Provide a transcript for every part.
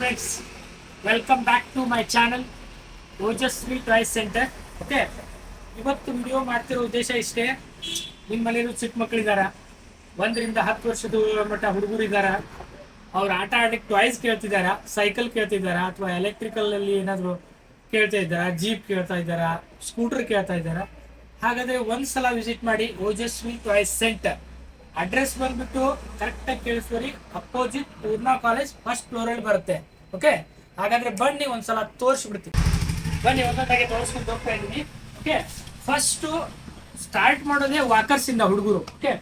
Friends welcome back to my channel Ojasvi toys centre okay ಇವತ್ತು video ಮಾಡ್ತಿರೋ ಉದ್ದೇಶ ಇಷ್ಟೇ ನಿಮ್ಮ ಚಿಕ್ಕ ಮಕ್ಕಳಿದಾರ ಒಂದರಿಂದ ಹತ್ತು ವರ್ಷದ ಮಟ್ಟ ಹುಡುಗರು ಇದ್ದಾರ ಅವ್ರು ಆಟ ಆಡಲಿಕ್ಕೆ ಟಾಯ್ಸ್ ಕೇಳ್ತಿದಾರ ಸೈಕಲ್ ಕೇಳ್ತಿದಾರ, ಅಥವಾ ಎಲೆಕ್ಟ್ರಿಕಲ್ ಅಲ್ಲಿ ಏನಾದ್ರು ಕೇಳ್ತಾ ಇದ್ದಾರ ಜೀಪ್ ಕೇಳ್ತಾ ಇದ್ದಾರಾ ಸ್ಕೂಟರ್ ಕೇಳ್ತಾ ಇದ್ದಾರಾ, ಹಾಗಾದ್ರೆ ಒಂದ್ಸಲ ವಿಸಿಟ್ ಮಾಡಿ ಓಜಸ್ವಿ ಟಾಯ್ಸ್ ಸೆಂಟರ್ ಅಡ್ರೆಸ್ ಬಂದ್ಬಿಟ್ಟು ಕರೆಕ್ಟ್ ಆಗಿ ಕೇಳಿಸ್ಕೊರಿ opposite Poorna college first floor ಅಲ್ಲಿ ಬರುತ್ತೆ. ಓಕೆ ಹಾಗಾದ್ರೆ ಬನ್ನಿ ಒಂದ್ಸಲ ತೋರಿಸ್ಬಿಡ್ತೀವಿ ಬನ್ನಿ, ಒಂದೊಂದಾಗಿ ತೋರಿಸ್ಕೊಂಡು ಹೋಗ್ತಾ ಇದ್ದೀನಿ. ಓಕೆ ಫಸ್ಟ್ ಸ್ಟಾರ್ಟ್ ಮಾಡೋದೇ ವಾಕರ್ಸ್ ಇಂದ ಹುಡುಗರು. ಓಕೆ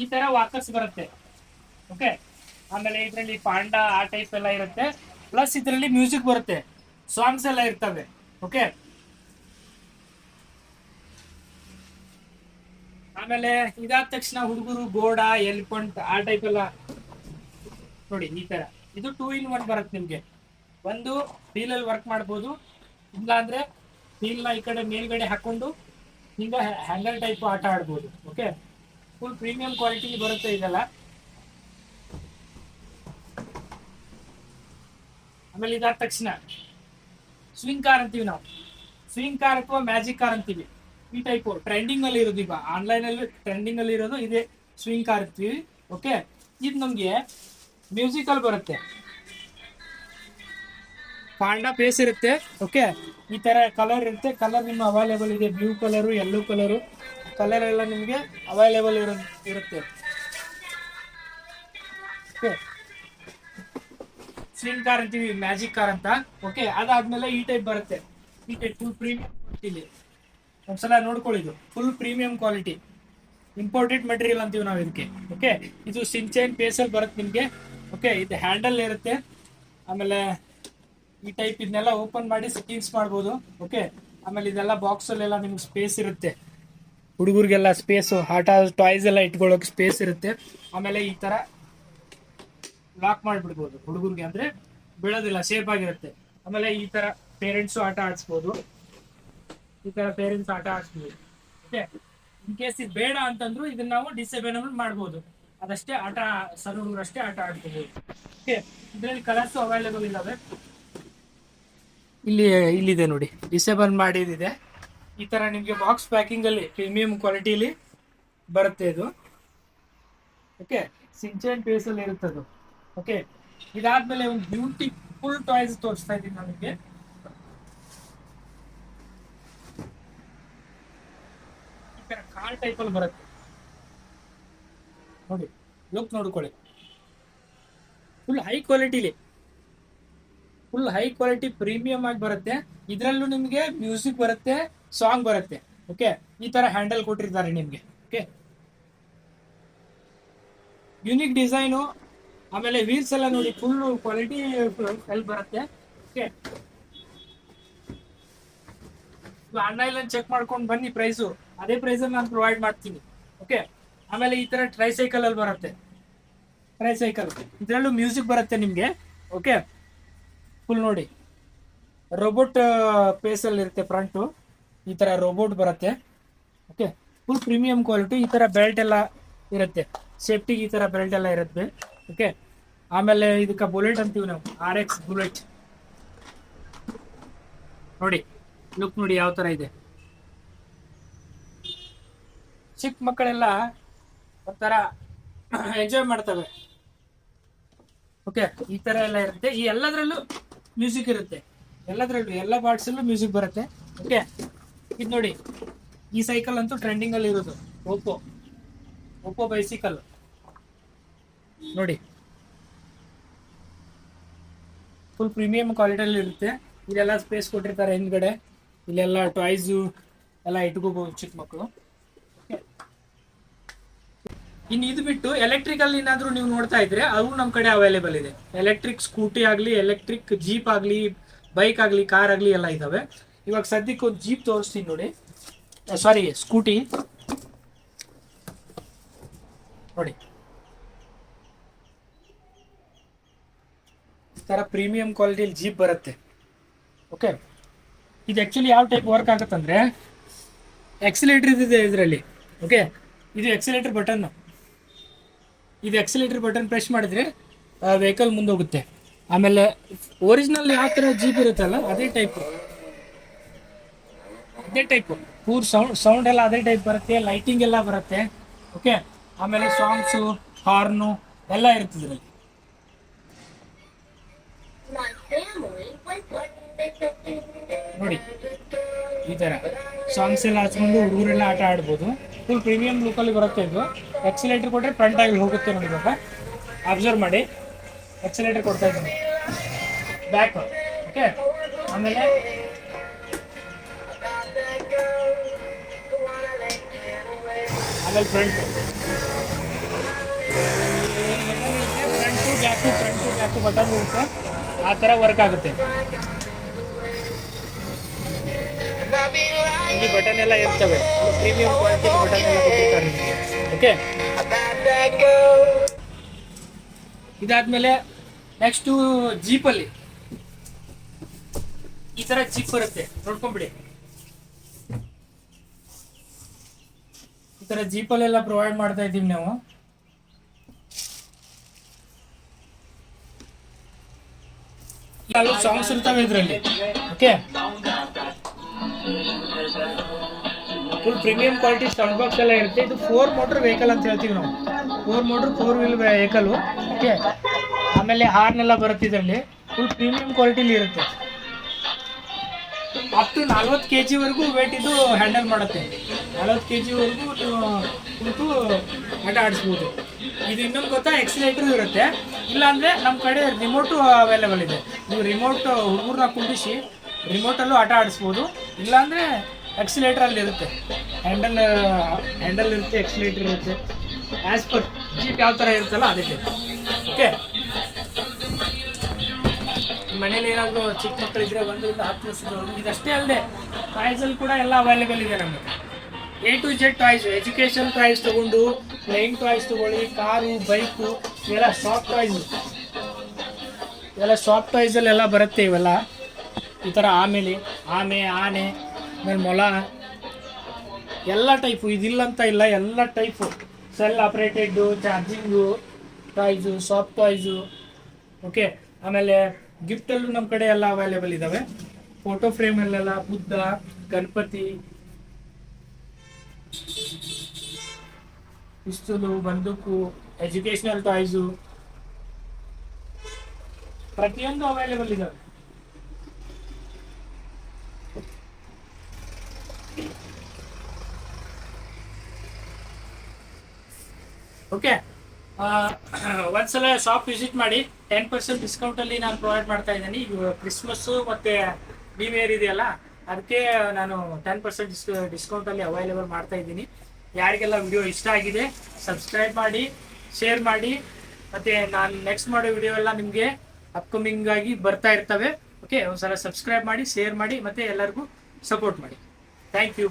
ಈ ತರ ವಾಕರ್ಸ್ ಬರುತ್ತೆ. ಓಕೆ ಆಮೇಲೆ ಇದರಲ್ಲಿ ಪಾಂಡಾ, ಆ ಟೈಪ್ ಎಲ್ಲ ಇರುತ್ತೆ. ಪ್ಲಸ್ ಇದರಲ್ಲಿ ಮ್ಯೂಸಿಕ್ ಬರುತ್ತೆ. ಸಾಂಗ್ಸ್ ಎಲ್ಲ ಇರ್ತವೆ. ಓಕೆ ಆಮೇಲೆ ಇದಾದ ತಕ್ಷಣ ಹುಡುಗರು ಗೋಡ, ಎಲಿಫೆಂಟ್, ಆ ಟೈಪ್ ಎಲ್ಲ ನೋಡಿ, ಈ ತರ. ಇದು ಟೂ ಇನ್ ಒನ್ ಬರುತ್ತೆ ನಿಮ್ಗೆ. ಒಂದು ಫೀಲ್ ಅಲ್ಲಿ ವರ್ಕ್ ಮಾಡ್ಬೋದು. ಇಲ್ಲ ಅಂದ್ರೆ ನ ಈ ಕಡೆ ಮೇಲ್ಗಡೆ ಹಾಕೊಂಡು ಹಿಂಗ ಹ್ಯಾಂಡಲ್ ಟೈಪ್ ಆಟ ಆಡ್ಬೋದು. ಓಕೆ ಫುಲ್ ಪ್ರೀಮಿಯಂ ಕ್ವಾಲಿಟಿ ಬರುತ್ತೆ ಇದೆಲ್ಲ. ಆಮೇಲೆ ಇದಾದ ತಕ್ಷಣ ಸ್ವಿಂಗ್ ಕಾರ್ ಅಂತೀವಿ ನಾವು. ಸ್ವಿಂಗ್ ಕಾರ್ ಅಥವಾ ಮ್ಯಾಜಿಕ್ ಕಾರ್ ಅಂತೀವಿ. ಈ ಟೈಪ್ ಟ್ರೆಂಡಿಂಗ್ ಅಲ್ಲಿ ಇರೋದು ಈಗ. ಆನ್ಲೈನ್ ಅಲ್ಲಿ ಟ್ರೆಂಡಿಂಗ್ ಅಲ್ಲಿ ಇರೋದು ಇದೇ ಸ್ವಿಂಗ್ ಕಾರ್ ಅಂತೀವಿ. ಓಕೆ ಇದು ನಮ್ಗೆ ಮ್ಯೂಸಿಕಲ್ ಬರುತ್ತೆ. ಪಾಂಡ ಪೇಸ್ ಇರುತ್ತೆ. ಓಕೆ ಈ ತರ ಕಲರ್ ಇರುತ್ತೆ. ಕಲರ್ ನಿಮ್ಮ ಅವೈಲೇಬಲ್ ಇದೆ. Blue colour yellow colour colour ಎಲ್ಲ ನಿಮಗೆ ಅವೈಲೇಬಲ್ ಇರೋ ಇರುತ್ತೆ. ಓಕೆ ಸ್ವಿಂಗ್ ಕಾರ್ ಅಂತೀವಿ ಮ್ಯಾಜಿಕ್ ಕಾರ್ ಅಂತ. ಓಕೆ ಅದಾದ್ಮೇಲೆ ಈ ಟೈಪ್ ಬರುತ್ತೆ. ಈ ಟೈಪ್ ಫುಲ್ ಪ್ರೀಮಿಯಂ ಕ್ವಾಲಿಟಿಲಿ ಒಂದ್ಸಲ ನೋಡ್ಕೊಳ್ಳಿ ಇದು. Full premium quality imported material ಅಂತೀವಿ ನಾವು ಇದಕ್ಕೆ. ಓಕೆ ಇದು ಸಿಂಚೈನ್ ಪೇಸಲ್ಲಿ ಬರುತ್ತೆ ನಿಮಗೆ. ಓಕೆ ಇದು ಹ್ಯಾಂಡಲ್ ಇರುತ್ತೆ. ಆಮೇಲೆ ಈ ಟೈಪ್ ಇದನ್ನೆಲ್ಲ ಓಪನ್ ಮಾಡಿ ಸ್ಕೀನ್ಸ್ ಮಾಡ್ಬೋದು. ಓಕೆ ಆಮೇಲೆ ಇದೆಲ್ಲ ಬಾಕ್ಸ್ ಅಲ್ಲೆಲ್ಲ ನಿಮ್ಗೆ ಸ್ಪೇಸ್ ಇರುತ್ತೆ. ಹುಡುಗರಿಗೆಲ್ಲ ಸ್ಪೇಸು ಆಟ ಟಾಯ್ಸ್ ಎಲ್ಲ ಇಟ್ಕೊಳ್ಳೋಕೆ ಸ್ಪೇಸ್ ಇರುತ್ತೆ. ಆಮೇಲೆ ಈ ತರ ಲಾಕ್ ಮಾಡಿಬಿಡ್ಬೋದು ಹುಡುಗರಿಗೆ. ಅಂದ್ರೆ ಬೀಳೋದಿಲ್ಲ ಸೇಫ್ ಆಗಿರುತ್ತೆ. ಆಮೇಲೆ ಈ ತರ ಪೇರೆಂಟ್ಸು ಆಟ ಆಡಿಸ್ಬೋದು. ಈ ತರ ಪೇರೆಂಟ್ಸ್ ಆಟ ಆಡ್ತೀವಿ. ಇನ್ ಕೇಸ್ ಇದು ಬೇಡ ಅಂತಂದ್ರು ಇದನ್ನ ನಾವು ಡಿಸೇಬಲ್ ಮಾಡ್ಬೋದು. ಅದಷ್ಟೇ ಆಟ ಸಣ್ಣ ಹುಡುಗರು ಅಷ್ಟೇ ಆಟ ಆಡ್ತೀವಿ. ಇದ್ರಲ್ಲಿ ಕಲರ್ಸ್ ಅವೈಲೇಬಲ್ ಇದಾವೆ. ಇಲ್ಲಿ ಇಲ್ಲಿದೆ ನೋಡಿ. ಡಿಸೇಬಲ್ ಮಾಡಿದಿದೆ. ಈ ತರ ನಿಮಗೆ ಬಾಕ್ಸ್ ಪ್ಯಾಕಿಂಗ್ ಅಲ್ಲಿ ಪ್ರೀಮಿಯಂ ಕ್ವಾಲಿಟಿಲಿ ಬರುತ್ತೆ ಇದು. ಓಕೆ ಸಿಂಚನ್ ಪೇಸ್ ಅಲ್ಲಿ ಇರುತ್ತೆ ಅದು ಓಕೆ ಇದಾದ್ಮೇಲೆ ಒಂದು ಬ್ಯೂಟಿಫುಲ್ ಟಾಯ್ಸ್ ತೋರಿಸ್ತಾ ಇದ್ದೀನಿ ನನಗೆ ಕಾಲ್ ಕಾರ್ ಟೈಪ್ ಅಲ್ಲಿ ಬರುತ್ತೆ. ನೋಡಿ ಲುಕ್ ನೋಡ್ಕೊಳ್ಳಿ. ಫುಲ್ ಹೈ ಕ್ವಾಲಿಟಿಲಿ ಫುಲ್ ಹೈ ಕ್ವಾಲಿಟಿ ಪ್ರೀಮಿಯಂ ಆಗಿ ಬರುತ್ತೆ. ಇದರಲ್ಲೂ ನಿಮಗೆ ಮ್ಯೂಸಿಕ್ ಬರುತ್ತೆ ಸಾಂಗ್ ಬರುತ್ತೆ. ಓಕೆ ಈ ತರ ಹ್ಯಾಂಡಲ್ ಕೊಟ್ಟಿರ್ತಾರೆ ನಿಮ್ಗೆ. ಓಕೆ ಯುನಿಕ್ ಡಿಸೈನು ಆಮೇಲೆ ವೀಲ್ಸ್ ಎಲ್ಲ ನೋಡಿ ಫುಲ್ ಕ್ವಾಲಿಟಿ ಬರುತ್ತೆ. ಓಕೆ ಆನ್ಲೈನ್ ಚೆಕ್ ಮಾಡ್ಕೊಂಡು ಬನ್ನಿ ಪ್ರೈಸು ಅದೇ ಪ್ರೈಸ್ ನಾನು ಪ್ರೊವೈಡ್ ಮಾಡ್ತೀನಿ. ಓಕೆ ಆಮೇಲೆ ಈ ತರ ಟ್ರೈಸೈಕಲ್ ಅಲ್ಲಿ ಬರುತ್ತೆ. ಟ್ರೈಸೈಕಲ್ ಇದರಲ್ಲೂ ಮ್ಯೂಸಿಕ್ ಬರುತ್ತೆ ನಿಮ್ಗೆ. ಓಕೆ ಫುಲ್ ನೋಡಿ. ರೋಬೋಟ್ ಪೇಸಲ್ಲಿ ಇರುತ್ತೆ ಫ್ರಂಟು ಈ ತರ ರೋಬೋಟ್ ಬರುತ್ತೆ. ಓಕೆ ಫುಲ್ ಪ್ರೀಮಿಯಂ ಕ್ವಾಲಿಟಿ ಈ ತರ ಬೆಲ್ಟ್ ಎಲ್ಲ ಇರುತ್ತೆ. ಸೇಫ್ಟಿಗೆ ಈ ತರ ಬೆಲ್ಟ್ ಎಲ್ಲ ಇರುತ್ತೆ. ಓಕೆ ಆಮೇಲೆ ಇದಕ್ಕೆ ಬುಲೆಟ್ ಅಂತೀವಿ ನಾವು. ಆರ್ ಎಕ್ಸ್ ಬುಲೆಟ್ ನೋಡಿ. ಲುಕ್ ನೋಡಿ ಯಾವ ತರ ಇದೆ. ಚಿಕ್ಕ ಮಕ್ಕಳೆಲ್ಲ ಒಂಥರ ಎಂಜಾಯ್ ಮಾಡ್ತವೆ. ಓಕೆ ಈ ತರ ಎಲ್ಲ ಇರುತ್ತೆ. ಈ ಎಲ್ಲದರಲ್ಲೂ ಮ್ಯೂಸಿಕ್ ಇರುತ್ತೆ. ಎಲ್ಲದರಲ್ಲೂ, ಎಲ್ಲ ಪಾರ್ಟ್ಸ್ ಅಲ್ಲೂ ಮ್ಯೂಸಿಕ್ ಬರುತ್ತೆ. ಓಕೆ ಇದು ನೋಡಿ. ಈ ಸೈಕಲ್ ಅಂತೂ ಟ್ರೆಂಡಿಂಗ್ ಅಲ್ಲಿ ಇರೋದು. ಓಪೋ ಓಪೋ ಬೈಸಿಕಲ್ ನೋಡಿ. ಫುಲ್ ಪ್ರೀಮಿಯಂ ಕ್ವಾಲಿಟಿಯಲ್ಲಿ ಇರುತ್ತೆ. ಇಲ್ಲೆಲ್ಲ ಸ್ಪೇಸ್ ಕೊಟ್ಟಿರ್ತಾರೆ ಹಿಂದ್ಗಡೆ. ಇಲ್ಲೆಲ್ಲ ಟಾಯ್ಸು ಎಲ್ಲ ಇಟ್ಕೋಬಹುದು ಚಿಕ್ಕ ಮಕ್ಕಳು. ಇನ್ನು ಇದು ಬಿಟ್ಟು ಎಲೆಕ್ಟ್ರಿಕಲ್ ಏನಾದರೂ ನೀವು ನೋಡ್ತಾ ಇದ್ರೆ ಅದು ನಮ್ಮ ಕಡೆ ಅವೈಲೇಬಲ್ ಇದೆ. ಎಲೆಕ್ಟ್ರಿಕ್ ಸ್ಕೂಟಿ ಆಗಲಿ ಎಲೆಕ್ಟ್ರಿಕ್ ಜೀಪ್ ಆಗಲಿ ಬೈಕ್ ಆಗಲಿ ಕಾರ್ ಆಗಲಿ ಎಲ್ಲ ಇದಾವೆ. ಇವಾಗ ಸದ್ಯಕ್ಕೆ ಒಂದು ಜೀಪ್ ತೋರಿಸ್ತೀನಿ ನೋಡಿ. ಸಾರಿ ಸ್ಕೂಟಿ ನೋಡಿ. ಈ ಪ್ರೀಮಿಯಂ ಕ್ವಾಲಿಟಿಯಲ್ಲಿ ಜೀಪ್ ಬರುತ್ತೆ. ಓಕೆ ಇದು ಆ್ಯಕ್ಚುಲಿ ಯಾವ ಟೈಪ್ ವರ್ಕ್ ಆಗುತ್ತಂದ್ರೆ ಎಕ್ಸಿಲೇಟರ್ ಇದೆ ಇದರಲ್ಲಿ. ಓಕೆ ಇದು ಎಕ್ಸಿಲೇಟರ್ ಬಟನ್ ಇದು ಎಕ್ಸಲೇಟರ್ ಬಟನ್ ಪ್ರೆಸ್ ಮಾಡಿದ್ರೆ ವೆಹಿಕಲ್ ಮುಂದೋಗುತ್ತೆ. ಆಮೇಲೆ ಒರಿಜಿನಲ್ ಯಾವ ಥರ ಜೀಪ್ ಇರುತ್ತಲ್ಲ, ಅದೇ ಟೈಪ್ ಅದೇ ಟೈಪ್ ಪೂರ್ ಸೌಂಡ್ ಸೌಂಡ್ ಎಲ್ಲ ಅದೇ ಟೈಪ್ ಬರುತ್ತೆ ಲೈಟಿಂಗ್ ಎಲ್ಲ ಬರುತ್ತೆ. ಓಕೆ ಆಮೇಲೆ ಸಾಂಗ್ಸು ಹಾರ್ನು ಎಲ್ಲ ಇರ್ತದೆ ಇದರಲ್ಲಿ. ನೋಡಿ. ಈ ಥರ ಸಾಂಗ್ಸ್ ಎಲ್ಲ ಹಚ್ಕೊಂಡು ಹುಡುಗರೆಲ್ಲ ಆಟ ಆಡ್ಬೋದು. ಫುಲ್ ಪ್ರೀಮಿಯಂ ಲುಕಲ್ಲಿ ಬರುತ್ತೆ ಇದು. ಎಕ್ಸಿಲೇಟರ್ ಕೊಟ್ಟರೆ ಫ್ರಂಟ್ ಆಗಿ ಹೋಗುತ್ತೆ ನೋಡಿ ಇವಾಗ ಅಬ್ಸರ್ವ್ ಮಾಡಿ. ಎಕ್ಸಿಲೇಟರ್ ಕೊಡ್ತಾ ಇದ್ದೀನಿ. ಬ್ಯಾಕ್ ಓಕೆ ಆಮೇಲೆ ಆಮೇಲೆ front front back front back button ಹೋಗುತ್ತೆ ಆ ಥರ ವರ್ಕ್ ಆಗುತ್ತೆ. ಇಲ್ಲಿ ಬಟನ್ ಎಲ್ಲ ಇರ್ತವೆ. ಪ್ರೀಮಿಯಂ ಕ್ವಾಲಿಟಿ ಬಟನ್ ಎಲ್ಲ ಕೊಟ್ಟಿರ್ತಾರೆ ಓಕೆ ಇದಾದ್ಮೇಲೆ ಜೀಪ್ ಜೀಪಲ್ಲಿ ಈ ತರ ಜೀಪ್ ಬರುತ್ತೆ. ನೋಡ್ಕೊಂಬಿಡಿ. ಈ ತರ ಜೀಪಲ್ಲೆಲ್ಲ ಪ್ರೊವೈಡ್ ಮಾಡ್ತಾ ಇದ್ದೀವಿ ನಾವು. ಸಾಂಗ್ಸ್ ಇರ್ತಾವೆ ಇದರಲ್ಲಿ. Okay full premium quality sound box ಎಲ್ಲ ಇರುತ್ತೆ. ಇದು ಫೋರ್ ಮೋಟರ್ ವೆಹಿಕಲ್ ಅಂತ ಹೇಳ್ತೀವಿ ನಾವು. Four motor four wheel vehicle okay ಆಮೇಲೆ ಹಾರ್ನ್ ಎಲ್ಲ ಬರುತ್ತೆ ಇದರಲ್ಲಿ. ಫುಲ್ ಪ್ರೀಮಿಯಂ ಕ್ವಾಲಿಟಿಲಿ ಇರುತ್ತೆ. ಅಪ್ ಟು ನಲ್ವತ್ತು ಕೆ ಜಿವರೆಗೂ ವೇಟ್ ಇದು ಹ್ಯಾಂಡಲ್ ಮಾಡುತ್ತೆ. ನಲ್ವತ್ತು ಕೆ ಜಿವರೆಗೂ ಕುಳಿತು ಆಟ ಆಡಿಸ್ಬೋದು. ಇದು ಇನ್ನೊಂದು ಗೊತ್ತಾ? ಎಕ್ಸಿಲೇಟರ್ ಇರುತ್ತೆ. ಇಲ್ಲಾಂದರೆ ನಮ್ಮ ಕಡೆ ರಿಮೋಟು ಅವೈಲೇಬಲ್ ಇದೆ. ನೀವು ರಿಮೋಟ್ ಹುಡುಗರನ್ನ ಕುಂಡಿಸಿ ರಿಮೋಟಲ್ಲೂ ಆಟ ಆಡಿಸ್ಬೋದು. ಇಲ್ಲಾಂದರೆ ಎಕ್ಸಿಲೇಟರ್ ಅಲ್ಲಿ ಇರುತ್ತೆ. ಹ್ಯಾಂಡಲ್ ಹ್ಯಾಂಡಲ್ ಇರುತ್ತೆ ಎಕ್ಸಿಲೇಟರ್ ಇರುತ್ತೆ. ಆ್ಯಸ್ ಪರ್ ಜೀಪ್ ಯಾವ ಥರ ಇರುತ್ತಲ್ಲ ಅದಕ್ಕೆ ಓಕೆ ಮನೇಲಿ ಏನಾದರೂ ಚಿಕ್ಕ ಮಕ್ಕಳಿದ್ರೆ ಒಂದರಿಂದ ಹತ್ತು ವರ್ಷದವರು, ಇದಷ್ಟೇ ಅಲ್ಲದೆ ಟಾಯ್ಸಲ್ಲಿ ಕೂಡ ಎಲ್ಲ ಅವೈಲೇಬಲ್ ಇದೆ ನಮಗೆ. A to Z toys education toys ತೊಗೊಂಡು ಪ್ಲೇಯಿಂಗ್ ಟಾಯ್ಸ್ ತೊಗೊಳ್ಳಿ, ಕಾರು ಬೈಕು ಇವೆಲ್ಲ ಸಾಫ್ಟ್ ಟಾಯ್ಸ್ ಇವೆಲ್ಲ ಸಾಫ್ಟ್ ಟಾಯ್ಸಲ್ಲೆಲ್ಲ ಬರುತ್ತೆ ಇವೆಲ್ಲ. ಈ ಥರ ಆಮೇಲೆ, ಆಮೆ, ಆನೆ, ಆಮೇಲೆ ಮೊಲ, ಎಲ್ಲ ಟೈಪು ಇದಿಲ್ಲ ಅಂತ ಇಲ್ಲ, ಎಲ್ಲ type cell operated charging toys soft toys okay ಆಮೇಲೆ ಗಿಫ್ಟಲ್ಲೂ ನಮ್ಮ ಕಡೆ ಎಲ್ಲ ಅವೈಲೇಬಲ್ ಇದ್ದಾವೆ ಫೋಟೋ ಫ್ರೇಮಲ್ಲೆಲ್ಲ ಬುದ್ಧ, ಗಣಪತಿ ಪಿಸ್ತೂಲು ಬಂದೂಕು ಎಜುಕೇಶನಲ್ ಟಾಯ್ಸು ಪ್ರತಿಯೊಂದು ಅವೈಲೇಬಲ್ ಇದಾವೆ. ಓಕೆ ಒಂದ್ಸಲ ಶಾಪ್ ವಿಸಿಟ್ ಮಾಡಿ ಟೆನ್ ಪರ್ಸೆಂಟ್ ಡಿಸ್ಕೌಂಟ್ ಅಲ್ಲಿ ನಾನು ಪ್ರೊವೈಡ್ ಮಾಡ್ತಾ ಇದ್ದೀನಿ. ಈಗ ಕ್ರಿಸ್ಮಸ್ ಮತ್ತೆ ನ್ಯೂ ಇಯರ್ ಇದೆಯಲ್ಲ, ಅದಕ್ಕೆ ನಾನು ಟೆನ್ ಪರ್ಸೆಂಟ್ ಡಿಸ್ಕೌಂಟ್ ಅಲ್ಲಿ ಅವೈಲೇಬಲ್ ಮಾಡ್ತಾ ಇದ್ದೀನಿ. ಯಾರಿಗೆಲ್ಲ ವಿಡಿಯೋ ಇಷ್ಟ ಆಗಿದೆ ಸಬ್ಸ್ಕ್ರೈಬ್ ಮಾಡಿ ಶೇರ್ ಮಾಡಿ, ಮತ್ತೆ ನಾನು ನೆಕ್ಸ್ಟ್ ಮಾಡೋ ವಿಡಿಯೋ ಎಲ್ಲ ನಿಮಗೆ ಅಪ್ಕಮಿಂಗ್ ಆಗಿ ಬರ್ತಾ ಇರ್ತವೆ. ಓಕೆ ಒಂದ್ಸಲ ಸಬ್ಸ್ಕ್ರೈಬ್ ಮಾಡಿ ಶೇರ್ ಮಾಡಿ, ಮತ್ತೆ ಎಲ್ಲರಿಗೂ ಸಪೋರ್ಟ್ ಮಾಡಿ. Thank you